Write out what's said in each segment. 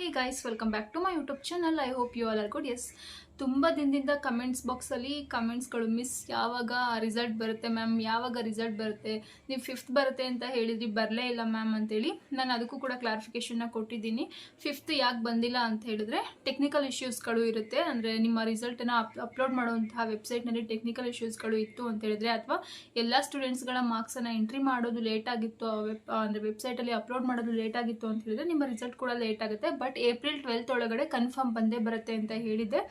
hey guys welcome back to my youtube channel. I hope you all are good. Yes ತುಂಬ ದಿನದಿಂದ comments ಬಾಕ್ಸಲ್ಲಿ ಕಮೆಂಟ್ಸ್ಗಳು miss ಯಾವಾಗ result ಬರುತ್ತೆ ಮ್ಯಾಮ್ ಯಾವಾಗ ರಿಸಲ್ಟ್ ಬರುತ್ತೆ? ನೀವು ಫಿಫ್ತ್ ಬರುತ್ತೆ ಅಂತ ಹೇಳಿದ್ರಿ, ಬರಲೇ ಇಲ್ಲ ಮ್ಯಾಮ್ ಅಂತೇಳಿ ನಾನು ಅದಕ್ಕೂ ಕೂಡ ಕ್ಲಾರಿಫಿಕೇಷನ್ನ ಕೊಟ್ಟಿದ್ದೀನಿ. ಫಿಫ್ತ್ ಯಾಕೆ ಬಂದಿಲ್ಲ ಅಂತ ಹೇಳಿದ್ರೆ ಟೆಕ್ನಿಕಲ್ ಇಶ್ಯೂಸ್ಗಳು ಇರುತ್ತೆ. ಅಂದರೆ ನಿಮ್ಮ ರಿಸಲ್ಟನ್ನು ಅಪ್ ಅಪ್ಲೋಡ್ ಮಾಡುವಂತಹ ವೆಬ್ಸೈಟ್ನಲ್ಲಿ ಟೆಕ್ನಿಕಲ್ ಇಶ್ಯೂಸ್ಗಳು ಇತ್ತು ಅಂತ ಹೇಳಿದ್ರೆ ಅಥವಾ ಎಲ್ಲ ಸ್ಟೂಡೆಂಟ್ಸ್ಗಳ ಮಾರ್ಕ್ಸನ್ನು ಎಂಟ್ರಿ ಮಾಡೋದು ಲೇಟ್ ಆಗಿತ್ತು ವೆಬ್ ಅಂದರೆ ವೆಬ್ಸೈಟಲ್ಲಿ ಅಪ್ಲೋಡ್ ಮಾಡೋದು ಲೇಟ್ ಆಗಿತ್ತು ಅಂತ ಹೇಳಿದ್ರೆ ನಿಮ್ಮ ರಿಸಲ್ಟ್ ಕೂಡ ಲೇಟ್ ಆಗುತ್ತೆ. ಬಟ್ ಏಪ್ರಿಲ್ ಟ್ವೆಲ್ತ್ ಒಳಗಡೆ ಕನ್ಫರ್ಮ್ ಬಂದೇ ಬರುತ್ತೆ ಅಂತ ಹೇಳಿದೆ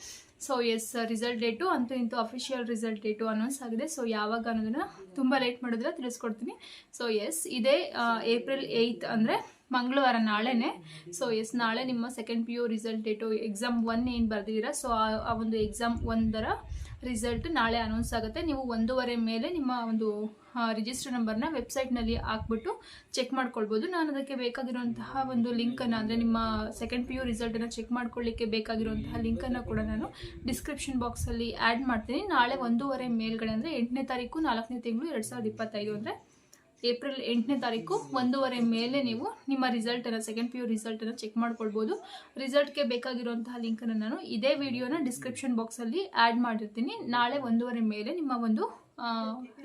ಸೊ ಎಸ್ ರಿಸಲ್ಟ್ ಡೇಟು ಅಂತೂ ಇಂತೂ ಅಫಿಷಿಯಲ್ ರಿಸಲ್ಟ್ ಡೇಟು ಅನೌನ್ಸ್ ಆಗಿದೆ. ಸೊ ಯಾವಾಗ ಅನ್ನೋದನ್ನು ತುಂಬ ಲೇಟ್ ಮಾಡಿದ್ರೆ ತಿಳಿಸ್ಕೊಡ್ತೀನಿ. ಸೊ ಎಸ್ ಇದೇ ಏಪ್ರಿಲ್ ಏಯ್ತ್ ಅಂದರೆ ಮಂಗಳವಾರ ನಾಳೆನೇ. ಸೊ ಎಸ್ ನಾಳೆ ನಿಮ್ಮ second P U result date exam one ಏನು ಬರೆದಿದ್ದೀರಾ? ಸೊ ಆ ಒಂದು ಎಕ್ಸಾಮ್ ಒಂದರ ರಿಸಲ್ಟ್ ನಾಳೆ ಅನೌನ್ಸ್ ಆಗುತ್ತೆ. ನೀವು ಒಂದೂವರೆ ಮೇಲೆ ನಿಮ್ಮ ಒಂದು ರಿಜಿಸ್ಟರ್ ನಂಬರ್ನ ವೆಬ್ಸೈಟ್ನಲ್ಲಿ ಹಾಕ್ಬಿಟ್ಟು ಚೆಕ್ ಮಾಡ್ಕೊಳ್ಬೋದು. ನಾನು ಅದಕ್ಕೆ ಬೇಕಾಗಿರುವಂತಹ ಒಂದು ಲಿಂಕನ್ನು ಅಂದರೆ ನಿಮ್ಮ ಸೆಕೆಂಡ್ ಪಿ ಯು ರಿಸಲ್ಟನ್ನು ಚೆಕ್ ಮಾಡ್ಕೊಳ್ಳಿಕ್ಕೆ ಬೇಕಾಗಿರುವಂತಹ ಲಿಂಕನ್ನು ಕೂಡ ನಾನು ಡಿಸ್ಕ್ರಿಪ್ಷನ್ ಬಾಕ್ಸಲ್ಲಿ ಆ್ಯಡ್ ಮಾಡ್ತೀನಿ. ನಾಳೆ ಒಂದೂವರೆ ಮೇಲ್ಗಡೆ, ಅಂದರೆ ಎಂಟನೇ ತಾರೀಕು ನಾಲ್ಕನೇ ತಿಂಗಳು ಎರಡು ಸಾವಿರದ ಇಪ್ಪತ್ತೈದು, ಅಂದರೆ ಏಪ್ರಿಲ್ ಎಂಟನೇ ತಾರೀಕು ಒಂದೂವರೆ ಮೇಲೆ ನೀವು ನಿಮ್ಮ ರಿಸಲ್ಟನ್ನು ಸೆಕೆಂಡ್ ಪಿ ಯು ರಿಸಲ್ಟನ್ನು ಚೆಕ್ ಮಾಡ್ಕೊಳ್ಬೋದು. ರಿಸಲ್ಟ್ಗೆ ಬೇಕಾಗಿರುವಂತಹ ಲಿಂಕನ್ನು ನಾನು ಇದೇ ವಿಡಿಯೋನ ಡಿಸ್ಕ್ರಿಪ್ಷನ್ ಬಾಕ್ಸಲ್ಲಿ ಆ್ಯಡ್ ಮಾಡಿರ್ತೀನಿ. ನಾಳೆ ಒಂದೂವರೆ ಮೇಲೆ ನಿಮ್ಮ ಒಂದು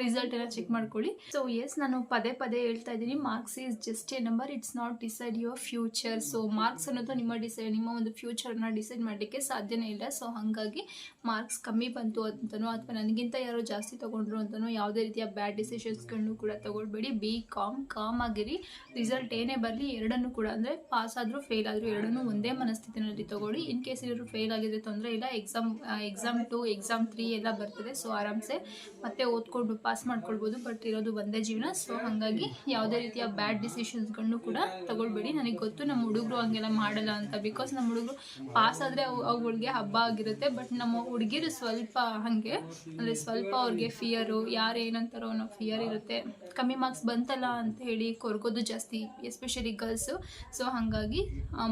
ರಿಸಲ್ಟ್ ಎಲ್ಲ ಚೆಕ್ ಮಾಡ್ಕೊಳ್ಳಿ. ಸೊ ಎಸ್ ನಾನು ಪದೇ ಪದೇ ಹೇಳ್ತಾ ಇದ್ದೀನಿ marks is just a number it's not decide your future so marks ಅನ್ನೋದು ನಿಮ್ಮ ಡಿಸೈಡ್ ನಿಮ್ಮ ಒಂದು ಫ್ಯೂಚರ್ನ ಡಿಸೈಡ್ ಮಾಡಲಿಕ್ಕೆ ಸಾಧ್ಯನೇ ಇಲ್ಲ. ಸೊ ಹಾಗಾಗಿ ಮಾರ್ಕ್ಸ್ ಕಮ್ಮಿ ಬಂತು ಅಂತನೋ ಅಥವಾ ನನಗಿಂತ ಯಾರೋ ಜಾಸ್ತಿ ತೊಗೊಂಡ್ರು ಅಂತನೋ ಯಾವುದೇ ರೀತಿಯ ಬ್ಯಾಡ್ ಡಿಸಿಷನ್ಸ್ಗಳನ್ನು ಕೂಡ ತೊಗೊಳ್ಬೇಡಿ. ಬಿ ಕಾಮ್ ಕಾಮ್ ಆಗಿರಿ. ರಿಸಲ್ಟ್ ಏನೇ ಬರಲಿ, ಎರಡನ್ನೂ ಕೂಡ, ಅಂದರೆ ಪಾಸ್ ಆದರೂ ಫೇಲ್ ಆದರೂ ಎರಡನ್ನೂ ಒಂದೇ ಮನಸ್ಥಿತಿನಲ್ಲಿ ತಗೊಳ್ಳಿ. ಇನ್ ಕೇಸ್ ಇವರು ಫೇಲ್ ಆಗಿದ್ರೆ ತೊಂದರೆ ಇಲ್ಲ exam exam two exam three ಎಲ್ಲ ಬರ್ತದೆ. ಸೊ ಆರಾಮ್ಸೆ. ಮತ್ತೆ ಓದ್ಕೊಂಡು ಪಾಸ್ ಮಾಡ್ಕೊಳ್ಬೋದು ಬಟ್ ಇರೋದು ಒಂದೇ ಜೀವನ. ಸೊ ಹಾಗಾಗಿ ಯಾವುದೇ ರೀತಿಯ ಬ್ಯಾಡ್ ಡಿಸಿಷನ್ಸ್ಗಳನ್ನು ಕೂಡ ತಗೊಳ್ಬೇಡಿ. ನನಗೆ ಗೊತ್ತು ನಮ್ಮ ಹುಡುಗರು ಹಂಗೆಲ್ಲ ಮಾಡಲ್ಲ ಅಂತ. ಬಿಕಾಸ್ ನಮ್ಮ ಹುಡುಗರು ಪಾಸ್ ಆದರೆ ಅವು, ಅವುಗಳಿಗೆ ಹಬ್ಬ ಆಗಿರುತ್ತೆ ಬಟ್ ನಮ್ಮ ಹುಡುಗಿರು ಸ್ವಲ್ಪ ಹಾಗೆ, ಅಂದರೆ ಸ್ವಲ್ಪ ಅವ್ರಿಗೆ ಫಿಯರು ಯಾರು ಏನಂತಾರೋ ಅನ್ನೋ ಫಿಯರ್ ಇರುತ್ತೆ. ಕಮ್ಮಿ ಮಾರ್ಕ್ಸ್ ಬಂತಲ್ಲ ಅಂತ ಹೇಳಿ ಕೊರ್ಗೋದು ಜಾಸ್ತಿ ಎಸ್ಪೆಷಲಿ ಗರ್ಲ್ಸು ಸೊ ಹಾಗಾಗಿ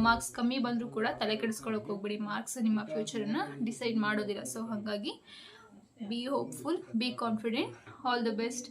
ಮಾರ್ಕ್ಸ್ ಕಮ್ಮಿ ಬಂದರೂ ಕೂಡ ತಲೆ ಕೆಡಿಸ್ಕೊಳಕ್ಕೆ ಹೋಗ್ಬೇಡಿ. ಮಾರ್ಕ್ಸ್ ನಿಮ್ಮ ಫ್ಯೂಚರನ್ನು ಡಿಸೈಡ್ ಮಾಡೋದಿಲ್ಲ. ಸೊ ಹಾಗಾಗಿ Be hopeful, be confident. All the best.